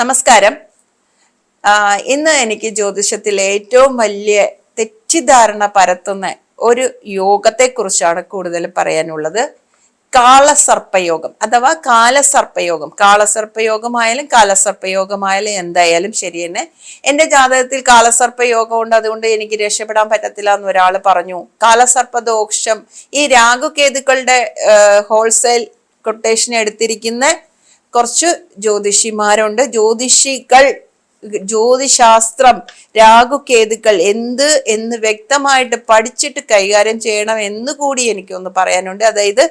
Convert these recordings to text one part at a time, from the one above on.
നമസ്കാരം. ഇന്ന് എനിക്ക് ജ്യോതിഷത്തിൽ ഏറ്റവും വലിയ തെറ്റിദ്ധാരണ പരത്തുന്ന ഒരു യോഗത്തെ കുറിച്ചാണ് കൂടുതൽ പറയാനുള്ളത്. കാളസർപ്പയോഗം അഥവാ കാലസർപ്പയോഗം. കാളസർപ്പയോഗമായാലും കാലസർപ്പയോഗമായാലും എന്തായാലും ശരി തന്നെ. എന്റെ ജാതകത്തിൽ കാലസർപ്പയോഗം ഉണ്ട്. അതുകൊണ്ട് എനിക്ക് രക്ഷപ്പെടാൻ പറ്റത്തില്ല എന്ന് ഒരാൾ പറഞ്ഞു. കാലസർപ്പദോഷം ഈ രാഗുകേതുക്കളുടെ ഹോൾസെയിൽ കൊട്ടേഷൻ എടുത്തിരിക്കുന്ന കുറച്ച് ജ്യോതിഷിമാരുണ്ട്. ജ്യോതിഷികൾ ജ്യോതിശാസ്ത്രം രാഗുകേതുക്കൾ എന്ത് എന്ന് വ്യക്തമായിട്ട് പഠിച്ചിട്ട് കൈകാര്യം ചെയ്യണം എന്ന് കൂടി എനിക്കൊന്ന് പറയാനുണ്ട്. അതായത്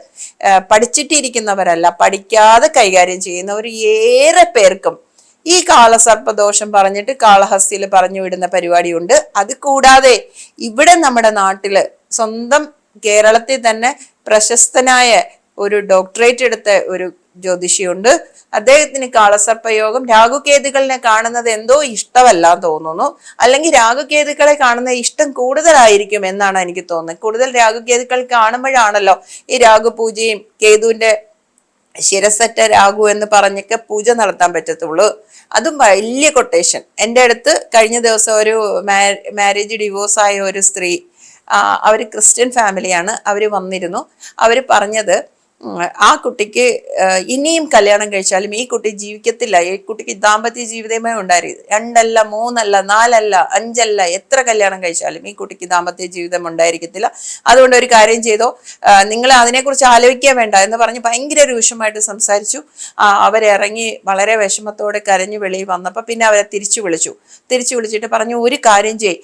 പഠിച്ചിട്ടിരിക്കുന്നവരല്ല പഠിക്കാതെ കൈകാര്യം ചെയ്യുന്നവർ ഏറെ പേർക്കും ഈ കാളസർപ്പദോഷം പറഞ്ഞിട്ട് കാളഹസ്തിയിൽ പറഞ്ഞു വിടുന്ന പരിപാടിയുണ്ട്. അത് കൂടാതെ ഇവിടെ നമ്മുടെ നാട്ടിൽ സ്വന്തം കേരളത്തിൽ തന്നെ പ്രശസ്തനായ ഒരു ഡോക്ടറേറ്റ് എടുത്ത ഒരു ജ്യോതിഷിയുണ്ട്. അദ്ദേഹത്തിന് കാളസർപ്പയോഗം. രാഹുകേതുക്കളിനെ കാണുന്നത് എന്തോ ഇഷ്ടമല്ല തോന്നുന്നു. അല്ലെങ്കിൽ രാഹുകേതുക്കളെ കാണുന്ന ഇഷ്ടം കൂടുതലായിരിക്കും എന്നാണ് എനിക്ക് തോന്നുന്നത്. കൂടുതൽ രാഹുകേതുക്കൾ കാണുമ്പോഴാണല്ലോ ഈ രാഹുപൂജയും കേതുവിന്റെ ശിരസറ്റ രാഹു എന്ന് പറഞ്ഞൊക്കെ പൂജ നടത്താൻ പറ്റത്തുള്ളൂ. അതും വലിയ കൊട്ടേഷൻ. എന്റെ അടുത്ത് കഴിഞ്ഞ ദിവസം ഒരു മാരേജ് ഡിവോഴ്സ് ആയ ഒരു സ്ത്രീ അവർ ക്രിസ്ത്യൻ ഫാമിലിയാണ്. അവർ വന്നിരുന്നു. അവർ പറഞ്ഞത് ആ കുട്ടിക്ക് ഇനിയും കല്യാണം കഴിച്ചാലും ഈ കുട്ടി ജീവിക്കത്തില്ല. ഈ കുട്ടിക്ക് ദാമ്പത്യ ജീവിതമേ ഉണ്ടായിരുന്നു രണ്ടല്ല മൂന്നല്ല നാലല്ല അഞ്ചല്ല എത്ര കല്യാണം കഴിച്ചാലും ഈ കുട്ടിക്ക് ദാമ്പത്യ ജീവിതം ഉണ്ടായിരിക്കത്തില്ല. അതുകൊണ്ട് ഒരു കാര്യം ചെയ്തോ നിങ്ങൾ അതിനെക്കുറിച്ച് ആലോചിക്കാൻ വേണ്ട എന്ന് പറഞ്ഞ് ഭയങ്കര രൂക്ഷമായിട്ട് സംസാരിച്ചു. അവരിറങ്ങി വളരെ വിഷമത്തോടെ കരഞ്ഞു വെളിയിൽ വന്നപ്പോൾ പിന്നെ അവരെ തിരിച്ചു വിളിച്ചു. തിരിച്ചു വിളിച്ചിട്ട് പറഞ്ഞു ഒരു കാര്യം ചെയ്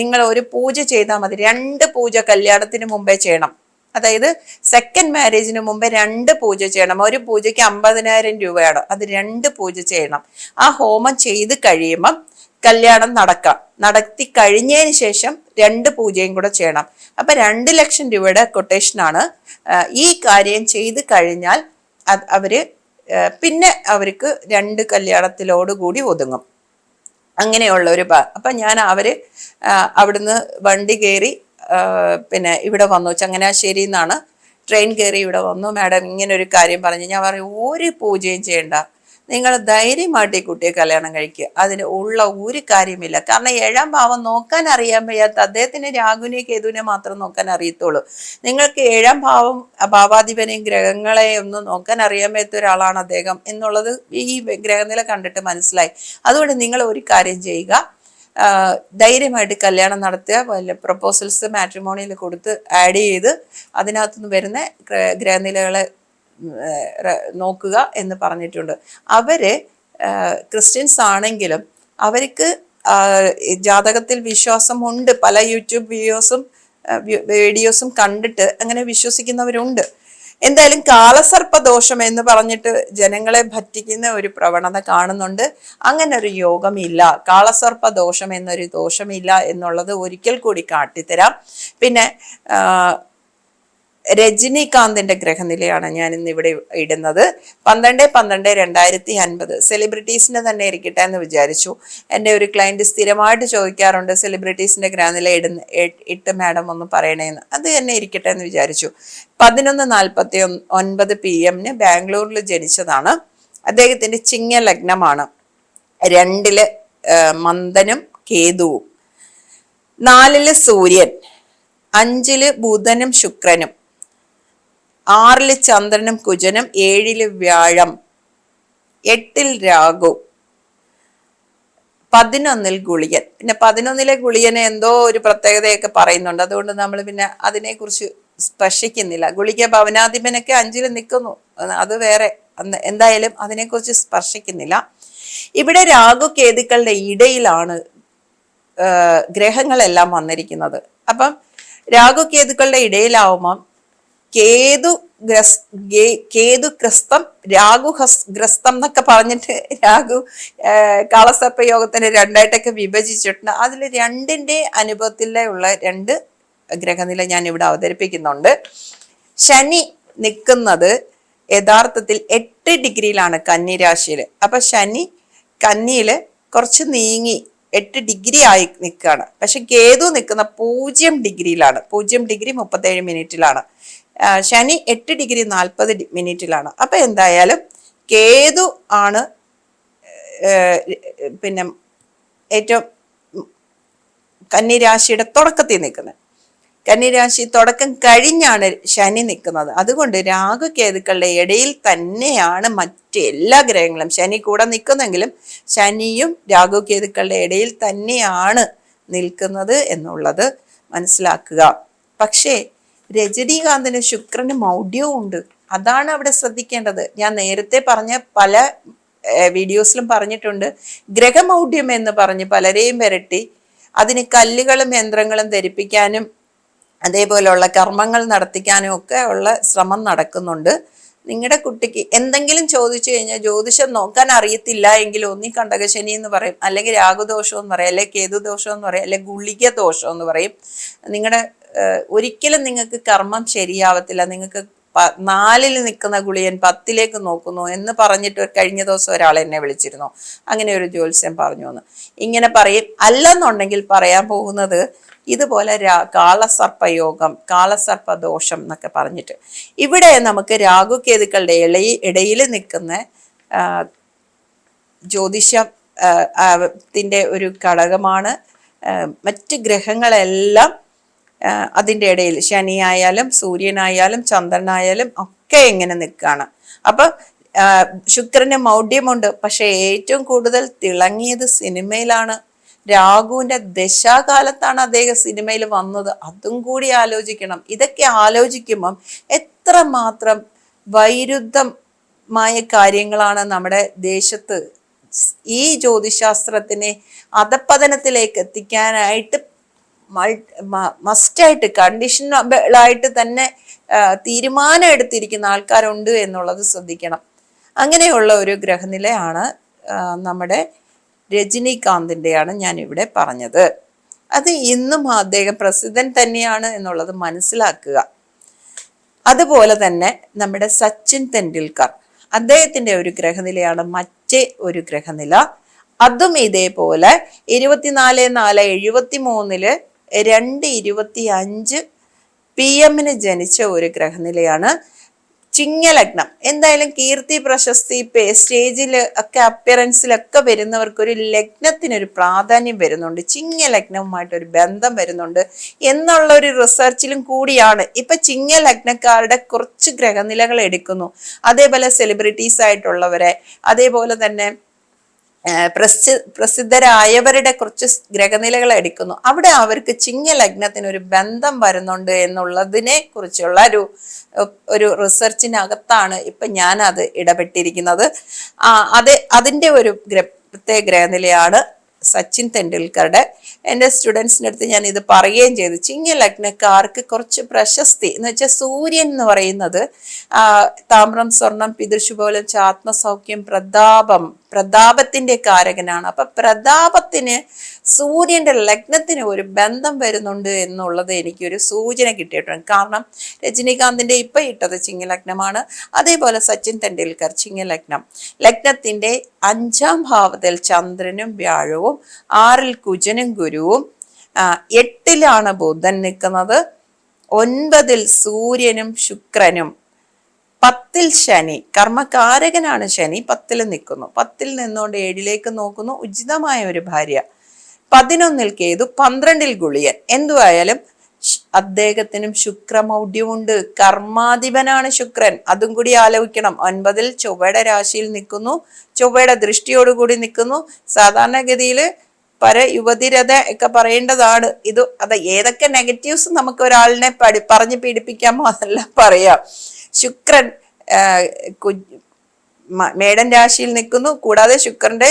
നിങ്ങൾ ഒരു പൂജ ചെയ്താൽ മതി. രണ്ട് പൂജ കല്യാണത്തിന് മുമ്പേ ചെയ്യണം. അതായത് സെക്കൻഡ് മാരേജിന് മുമ്പ് രണ്ട് പൂജ ചെയ്യണം. ഒരു പൂജയ്ക്ക് അമ്പതിനായിരം രൂപയാണ്? അത് രണ്ട് പൂജ ചെയ്യണം. ആ ഹോമം ചെയ്ത് കഴിയുമ്പം കല്യാണം നടക്കാം. നടത്തി കഴിഞ്ഞതിന് ശേഷം രണ്ട് പൂജയും കൂടെ ചെയ്യണം. അപ്പൊ രണ്ട് ലക്ഷം രൂപയുടെ കൊട്ടേഷനാണ് ഈ കാര്യം ചെയ്ത് കഴിഞ്ഞാൽ അവർ പിന്നെ അവർക്ക് രണ്ട് കല്യാണത്തിലോടുകൂടി ഒതുങ്ങും. അങ്ങനെയുള്ള ഒരു അപ്പൊ ഞാൻ അവർ അവിടുന്ന് വണ്ടി കയറി പിന്നെ ഇവിടെ വന്നു ചങ്ങനാശ്ശേരി നിന്നാണ്. ട്രെയിൻ കയറി ഇവിടെ വന്നു. മാഡം ഇങ്ങനെ ഒരു കാര്യം പറഞ്ഞു. ഞാൻ പറഞ്ഞു ഒരു പൂജയും ചെയ്യണ്ട. നിങ്ങൾ ധൈര്യമായിട്ട് ഈ കുട്ടിയെ കല്യാണം കഴിക്കുക അതിന് ഉള്ള ഒരു കാര്യമില്ല. കാരണം ഏഴാം ഭാവം നോക്കാൻ അറിയാൻ വയ്യാത്ത അദ്ദേഹത്തിന് രാഹുവിനെ കേതുവിനെ മാത്രം നോക്കാൻ അറിയത്തുള്ളൂ. നിങ്ങൾക്ക് ഏഴാം ഭാവം ഭാവാധിപനെയും ഗ്രഹങ്ങളെയും ഒന്നും നോക്കാൻ അറിയാൻ വയ്യാത്ത ഒരാളാണ് അദ്ദേഹം എന്നുള്ളത് ഈ ഗ്രഹനില കണ്ടിട്ട് മനസ്സിലായി. അതുകൊണ്ട് നിങ്ങൾ ഒരു കാര്യം ചെയ്യുക. ധൈര്യമായിട്ട് കല്യാണം നടത്തുക വല്ല പ്രപ്പോസൽസ് മാട്രിമോണിയിൽ കൊടുത്ത് ആഡ് ചെയ്ത് അതിനകത്തുനിന്ന് വരുന്ന ഗ്രഹനിലകളെ നോക്കുക എന്ന് പറഞ്ഞിട്ടുണ്ട്. അവർ ക്രിസ്ത്യൻസ് ആണെങ്കിലും അവർക്ക് ജാതകത്തിൽ വിശ്വാസമുണ്ട്. പല യൂട്യൂബ് വീഡിയോസും വീഡിയോസും കണ്ടിട്ട് അങ്ങനെ വിശ്വസിക്കുന്നവരുണ്ട്. എന്തായാലും കാലസർപ്പ ദോഷം എന്ന് പറഞ്ഞിട്ട് ജനങ്ങളെ ഭറ്റിക്കുന്ന ഒരു പ്രവണത കാണുന്നുണ്ട്. അങ്ങനെ ഒരു യോഗമില്ല. കാളസർപ്പ ദോഷം എന്നൊരു ദോഷമില്ല എന്നുള്ളത് ഒരിക്കൽ കൂടി കാട്ടിത്തരാം. പിന്നെ രജനീകാന്തിന്റെ ഗ്രഹനിലയാണ് ഞാൻ ഇന്ന് ഇവിടെ ഇടുന്നത്. പന്ത്രണ്ട് പന്ത്രണ്ട് രണ്ടായിരത്തി അൻപത് സെലിബ്രിറ്റീസിന്റെ തന്നെ ഇരിക്കട്ടെ എന്ന് വിചാരിച്ചു. എന്റെ ഒരു ക്ലയന്റ് സ്ഥിരമായിട്ട് ചോദിക്കാറുണ്ട് സെലിബ്രിറ്റീസിന്റെ ഗ്രഹനില ഇടുന്ന ഇട്ട് മാഡം ഒന്ന് പറയണേന്ന് അത് തന്നെ ഇരിക്കട്ടെ എന്ന് വിചാരിച്ചു. പതിനൊന്ന് നാൽപ്പത്തി ഒൻപത് പി എമ്മിന് ബാംഗ്ലൂരിൽ ജനിച്ചതാണ്. അദ്ദേഹത്തിന്റെ ചിങ്ങ ലഗ്നമാണ് രണ്ടിൽ മന്ദനും കേതുവും. നാലിൽ സൂര്യൻ. അഞ്ചിൽ ബുധനും ശുക്രനും. ആറിൽ ചന്ദ്രനും കുജനും ഏഴിൽ വ്യാഴം എട്ടിൽ രാഹു പതിനൊന്നിൽ ഗുളിയൻ പിന്നെ പതിനൊന്നിലെ ഗുളിയനെ എന്തോ ഒരു പ്രത്യേകതയൊക്കെ പറയുന്നുണ്ട്. അതുകൊണ്ട് നമ്മൾ പിന്നെ അതിനെക്കുറിച്ച് സ്പർശിക്കുന്നില്ല. ഗുളിക ഭവനാധിപനൊക്കെ അഞ്ചിൽ നിൽക്കുന്നു. അത് വേറെ എന്തായാലും അതിനെക്കുറിച്ച് സ്പർശിക്കുന്നില്ല. ഇവിടെ രാഹു കേതുക്കളുടെ ഇടയിലാണ് ഗ്രഹങ്ങളെല്ലാം വന്നിരിക്കുന്നത്. അപ്പം രാഹു കേതുക്കളുടെ ഇടയിലാവുമ്പം കേതു കേതു ഗ്രസ്തം രാഹു ഗ്രസ്തം എന്നൊക്കെ പറഞ്ഞിട്ട് രാഹു കാളസർപ്പ യോഗത്തിന് രണ്ടായിട്ടൊക്കെ വിഭജിച്ചിട്ടുണ്ട്. അതിൽ രണ്ടിന്റെ അനുഭവത്തിലെ ഉള്ള രണ്ട് ഗ്രഹനില ഞാൻ ഇവിടെ അവതരിപ്പിക്കുന്നുണ്ട്. ശനി നിൽക്കുന്നത് യഥാർത്ഥത്തിൽ എട്ട് ഡിഗ്രിയിലാണ് കന്നി രാശിയിൽ അപ്പൊ ശനി കന്നിയിൽ കുറച്ച് നീങ്ങി എട്ട് ഡിഗ്രി ആയി നിൽക്കുകയാണ്. പക്ഷെ കേതു നിൽക്കുന്ന പൂജ്യം ഡിഗ്രിയിലാണ്. പൂജ്യം ഡിഗ്രി മുപ്പത്തേഴ് മിനിറ്റിലാണ്. ശനി എട്ട് ഡിഗ്രി നാൽപ്പത് മിനിറ്റിലാണ്. അപ്പൊ എന്തായാലും കേതു ആണ് പിന്നെ ഏറ്റവും കന്നിരാശിയുടെ തുടക്കത്തിൽ നിൽക്കുന്നത്. കന്നിരാശി തുടക്കം കഴിഞ്ഞാണ് ശനി നിൽക്കുന്നത്. അതുകൊണ്ട് രാഹുകേതുക്കളുടെ ഇടയിൽ തന്നെയാണ് മറ്റ് എല്ലാ ഗ്രഹങ്ങളും. ശനി കൂടെ നിൽക്കുന്നെങ്കിലും ശനിയും രാഹുകേതുക്കളുടെ ഇടയിൽ തന്നെയാണ് നിൽക്കുന്നത് എന്നുള്ളത് മനസ്സിലാക്കുക. പക്ഷേ രജനീകാന്തിന് ശുക്രന് മൗഢ്യവും ഉണ്ട്. അതാണ് അവിടെ ശ്രദ്ധിക്കേണ്ടത്. ഞാൻ നേരത്തെ പറഞ്ഞ പല വീഡിയോസിലും പറഞ്ഞിട്ടുണ്ട്. ഗ്രഹമൗഢ്യം എന്ന് പറഞ്ഞ് പലരെയും വരട്ടി അതിന് കല്ലുകളും യന്ത്രങ്ങളും ധരിപ്പിക്കാനും അതേപോലെയുള്ള കർമ്മങ്ങൾ നടത്തിക്കാനും ഒക്കെ ഉള്ള ശ്രമം നടക്കുന്നുണ്ട്. നിങ്ങളുടെ കുട്ടിക്ക് എന്തെങ്കിലും ചോദിച്ചു കഴിഞ്ഞാൽ ജ്യോതിഷം നോക്കാൻ അറിയത്തില്ല എങ്കിൽ ഒന്നി കണ്ടകശനി എന്ന് പറയും അല്ലെങ്കിൽ രാഗുദോഷം എന്ന് പറയും അല്ലെങ്കിൽ കേതുദോഷം എന്ന് പറയും അല്ലെങ്കിൽ ഗുളിക ദോഷം എന്ന് പറയും. നിങ്ങളുടെ ഒരിക്കലും നിങ്ങൾക്ക് കർമ്മം ശരിയാവത്തില്ല. നിങ്ങൾക്ക് നാലിൽ നിൽക്കുന്ന ഗുളിയൻ പത്തിലേക്ക് നോക്കുന്നു എന്ന് പറഞ്ഞിട്ട് കഴിഞ്ഞ ദിവസം ഒരാൾ എന്നെ വിളിച്ചിരുന്നു. അങ്ങനെ ഒരു ജ്യോത്സ്യം പറഞ്ഞു എന്ന്. ഇങ്ങനെ പറയും അല്ലെന്നുണ്ടെങ്കിൽ പറയാൻ പോകുന്നത് ഇതുപോലെ രാ കാളസർപ്പയോഗം കാളസർപ്പ ദോഷം എന്നൊക്കെ പറഞ്ഞിട്ട്. ഇവിടെ നമുക്ക് രാഘുക്കേതുക്കളുടെ ഇടയിൽ ഇടയിൽ നിൽക്കുന്ന ജ്യോതിഷ ആ, ഒരു ഘടകമാണ് മറ്റ് ഗ്രഹങ്ങളെല്ലാം അതിന്റെ ഇടയിൽ ശനിയായാലും സൂര്യനായാലും ചന്ദ്രനായാലും ഒക്കെ എങ്ങനെ നിൽക്കുകയാണ് അപ്പം ശുക്രന് മൗഢ്യമുണ്ട്. പക്ഷേ ഏറ്റവും കൂടുതൽ തിളങ്ങിയത് സിനിമയിലാണ്. രാഘുവിന്റെ ദശാകാലത്താണ് അദ്ദേഹം സിനിമയിൽ വന്നത്. അതും കൂടി ആലോചിക്കണം. ഇതൊക്കെ ആലോചിക്കുമ്പം എത്രമാത്രം വൈരുദ്ധമായ കാര്യങ്ങളാണ് നമ്മുടെ ദേശത്ത് ഈ ജ്യോതിശാസ്ത്രത്തിനെ അധപ്പതനത്തിലേക്ക് എത്തിക്കാനായിട്ട് മസ്റ്റായിട്ട് കണ്ടീഷനബിളായിട്ട് തന്നെ തീരുമാനം എടുത്തിരിക്കുന്ന ആൾക്കാരുണ്ട് എന്നുള്ളത് ശ്രദ്ധിക്കണം. അങ്ങനെയുള്ള ഒരു ഗ്രഹനിലയാണ് നമ്മുടെ രജനീകാന്തിന്റെയാണ് ഞാൻ ഇവിടെ പറഞ്ഞത്. അത് ഇന്നും അദ്ദേഹം പ്രസിദ്ധൻ തന്നെയാണ് എന്നുള്ളത് മനസ്സിലാക്കുക. അതുപോലെ തന്നെ നമ്മുടെ സച്ചിൻ തെണ്ടുൽക്കർ അദ്ദേഹത്തിന്റെ ഒരു ഗ്രഹനിലയാണ് മറ്റേ ഒരു ഗ്രഹനില. അതും ഇതേപോലെ ഇരുപത്തിനാല് നാല് എഴുപത്തി മൂന്നിൽ രണ്ട് ഇരുപത്തി അഞ്ച് പി എമ്മിന് ജനിച്ച ഒരു ഗ്രഹനിലയാണ് ചിങ്ങലഗ്നം. എന്തായാലും കീർത്തി പ്രശസ്തി സ്റ്റേജിൽ ഒക്കെ അപ്പിയറൻസിലൊക്കെ വരുന്നവർക്ക് ഒരു ലഗ്നത്തിനൊരു പ്രാധാന്യം വരുന്നുണ്ട്. ചിങ്ങലഗ്നവുമായിട്ട് ഒരു ബന്ധം വരുന്നുണ്ട് എന്നുള്ള ഒരു റിസർച്ചിലും കൂടിയാണ്. ഇപ്പൊ ചിങ്ങലഗ്നക്കാരുടെ കുറച്ച് ഗ്രഹനിലകൾ എടുക്കുന്നു. അതേപോലെ സെലിബ്രിറ്റീസ് ആയിട്ടുള്ളവരെ അതേപോലെ തന്നെ പ്രസി പ്രസിദ്ധരായവരുടെ കുറച്ച് ഗ്രഹനിലകൾ എടുക്കുന്നു. അവിടെ അവർക്ക് ചിങ്ങ ലഗ്നത്തിന് ഒരു ബന്ധം വരുന്നുണ്ട് എന്നുള്ളതിനെ കുറിച്ചുള്ള ഒരു ഒരു റിസർച്ചിനകത്താണ് ഇപ്പൊ ഞാൻ അത് ഇടപെട്ടിരിക്കുന്നത് അതെ അതിന്റെ ഒരു ഗ്ര പ്രത്യേക ഗ്രഹനിലയാണ് സച്ചിൻ തെണ്ടുൽക്കറുടെ. എന്റെ സ്റ്റുഡൻസിന്റെ അടുത്ത് ഞാൻ ഇത് പറയുകയും ചെയ്തു. ചിങ്ങ ലഗ്നക്കാർക്ക് കുറച്ച് പ്രശസ്തി എന്ന് വെച്ചാൽ സൂര്യൻ എന്ന് പറയുന്നത് താമ്രം സ്വർണം പിതൃശുപോലം ആത്മസൗഖ്യം പ്രതാപം പ്രതാപത്തിന്റെ കാരകനാണ്. അപ്പൊ പ്രതാപത്തിന് സൂര്യന്റെ ലഗ്നത്തിന് ഒരു ബന്ധം വരുന്നുണ്ട് എന്നുള്ളത് എനിക്കൊരു സൂചന കിട്ടിയിട്ടുണ്ട്. കാരണം രജനീകാന്തിന്റെ ഇപ്പൊ ഇട്ടത് ചിങ്ങലഗ്നമാണ്. അതേപോലെ സച്ചിൻ തെണ്ടുൽക്കർ ചിങ്ങലഗ്നം. ലഗ്നത്തിന്റെ അഞ്ചാം ഭാവത്തിൽ ചന്ദ്രനും വ്യാഴവും ആറിൽ കുജനും ഗുരുവും എട്ടിലാണ് ബുധൻ നിൽക്കുന്നത്. ഒൻപതിൽ സൂര്യനും ശുക്രനും. പത്തിൽ ശനി കർമ്മകാരകനാണ് ശനി പത്തിൽ നിൽക്കുന്നു. പത്തിൽ നിന്നുകൊണ്ട് ഏഴിലേക്ക് നോക്കുന്നു. ഉചിതമായ ഒരു ഭാര്യ. പതിനൊന്നിൽ കേതു പന്ത്രണ്ടിൽ ഗുളിയൻ. എന്തുവായാലും അദ്ദേഹത്തിനും ശുക്രമൗഢ്യമുണ്ട്. കർമാധിപനാണ് ശുക്രൻ. അതും കൂടി ആലോചിക്കണം. ഒൻപതിൽ ചൊവ്വയുടെ രാശിയിൽ നിൽക്കുന്നു. ചൊവ്വയുടെ ദൃഷ്ടിയോടുകൂടി നിൽക്കുന്നു. സാധാരണഗതിയിൽ പര യുവതിരത ഒക്കെ പറയേണ്ടതാണ്. ഇത് അത് ഏതൊക്കെ നെഗറ്റീവ്സ് നമുക്ക് ഒരാളിനെ പഠി പറഞ്ഞ് പീഡിപ്പിക്കാമോ അതെല്ലാം പറയാം. ശുക്രൻ മേടൻ രാശിയിൽ നിൽക്കുന്നു. കൂടാതെ ശുക്രന്റെ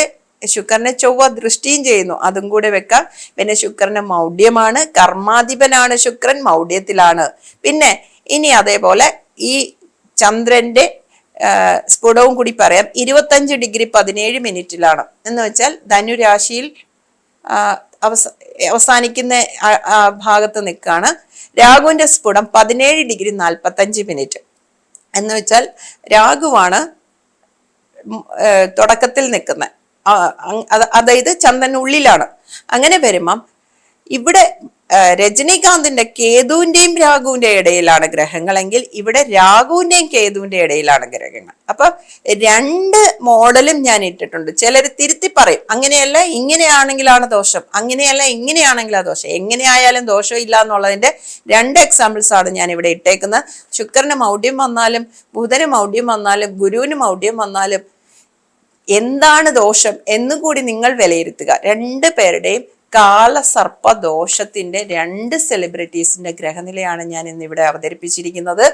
ശുക്രനെ ചൊവ്വ ദൃഷ്ടിയും ചെയ്യുന്നു. അതും കൂടെ വെക്കാം. പിന്നെ ശുക്രന് മൗഢ്യമാണ്. കർമാധിപനാണ് ശുക്രൻ മൗഢ്യത്തിലാണ്. പിന്നെ ഇനി അതേപോലെ ഈ ചന്ദ്രന്റെ സ്ഫുടവും കൂടി പറയാം. ഇരുപത്തഞ്ച് ഡിഗ്രി പതിനേഴ് മിനിറ്റിലാണ്. എന്ന് വെച്ചാൽ ധനുരാശിയിൽ അവസ അവസാനിക്കുന്ന ഭാഗത്ത് നിൽക്കുകയാണ് രാഹുവിന്റെ സ്ഫുടം പതിനേഴ് ഡിഗ്രി നാൽപ്പത്തഞ്ച് മിനിറ്റ്. എന്ന് വെച്ചാൽ രാഘുവാണ് തുടക്കത്തിൽ നിൽക്കുന്നത് അതായത് ചന്ദ്രനുള്ളിലാണ് അങ്ങനെ വരുമ്പം ഇവിടെ രജനീകാന്തിന്റെ കേതുവിന്റെയും രാഘുവിന്റെയും ഇടയിലാണ് ഗ്രഹങ്ങളെങ്കിൽ ഇവിടെ രാഘുവിന്റെയും കേതുവിന്റെ ഇടയിലാണ് ഗ്രഹങ്ങൾ. അപ്പൊ രണ്ട് മോഡലും ഞാൻ ഇട്ടിട്ടുണ്ട്. ചിലർ തിരുത്തി പറയും അങ്ങനെയല്ല ഇങ്ങനെയാണെങ്കിലാണ് ദോഷം. അങ്ങനെയല്ല ഇങ്ങനെയാണെങ്കിലാണ് ദോഷം. എങ്ങനെയായാലും ദോഷം ഇല്ല എന്നുള്ളതിന്റെ രണ്ട് എക്സാമ്പിൾസ് ആണ് ഞാൻ ഇവിടെ ഇട്ടേക്കുന്നത്. ശുക്രന് മൗഢ്യം വന്നാലും ബുധന് മൗഢ്യം വന്നാലും ഗുരുവിന് മൗഢ്യം വന്നാലും എന്താണ് ദോഷം എന്നും കൂടി നിങ്ങൾ വിലയിരുത്തുക. രണ്ട് പേരുടെയും കാലസർപ്പ ദോഷത്തിന്റെ രണ്ട് സെലിബ്രിറ്റീസിന്റെ ഗ്രഹനിലയാണ് ഞാൻ ഇന്ന് ഇവിടെ അവതരിപ്പിച്ചിരിക്കുന്നത്.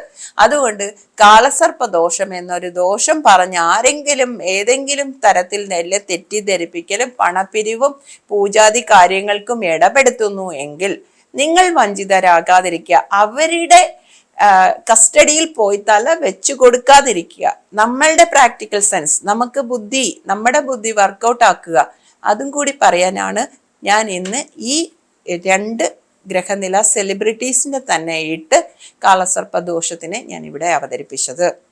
അതുകൊണ്ട് കാലസർപ്പ ദോഷം എന്നൊരു ദോഷം പറഞ്ഞ് ആരെങ്കിലും ഏതെങ്കിലും തരത്തിൽ നെല്ല് തെറ്റിദ്ധരിപ്പിക്കലും പണപ്പിരിവും പൂജാതി കാര്യങ്ങൾക്കും ഇടപെടുത്തുന്നു എങ്കിൽ നിങ്ങൾ വഞ്ചിതരാകാതിരിക്കുക. അവരുടെ കസ്റ്റഡിയിൽ പോയി തല വെച്ചു കൊടുക്കാതിരിക്കുക. നമ്മളുടെ പ്രാക്ടിക്കൽ സെൻസ് നമുക്ക് ബുദ്ധി നമ്മുടെ ബുദ്ധി വർക്കൗട്ട് ആക്കുക. അതും കൂടി പറയാനാണ് ഞാൻ ഇന്ന് ഈ രണ്ട് ഗ്രഹനില സെലിബ്രിറ്റീസിന്റെ തന്നെ ഇട്ട് കാളസർപ്പ ദോഷത്തിനെ ഞാൻ ഇവിടെ അവതരിപ്പിച്ചത്.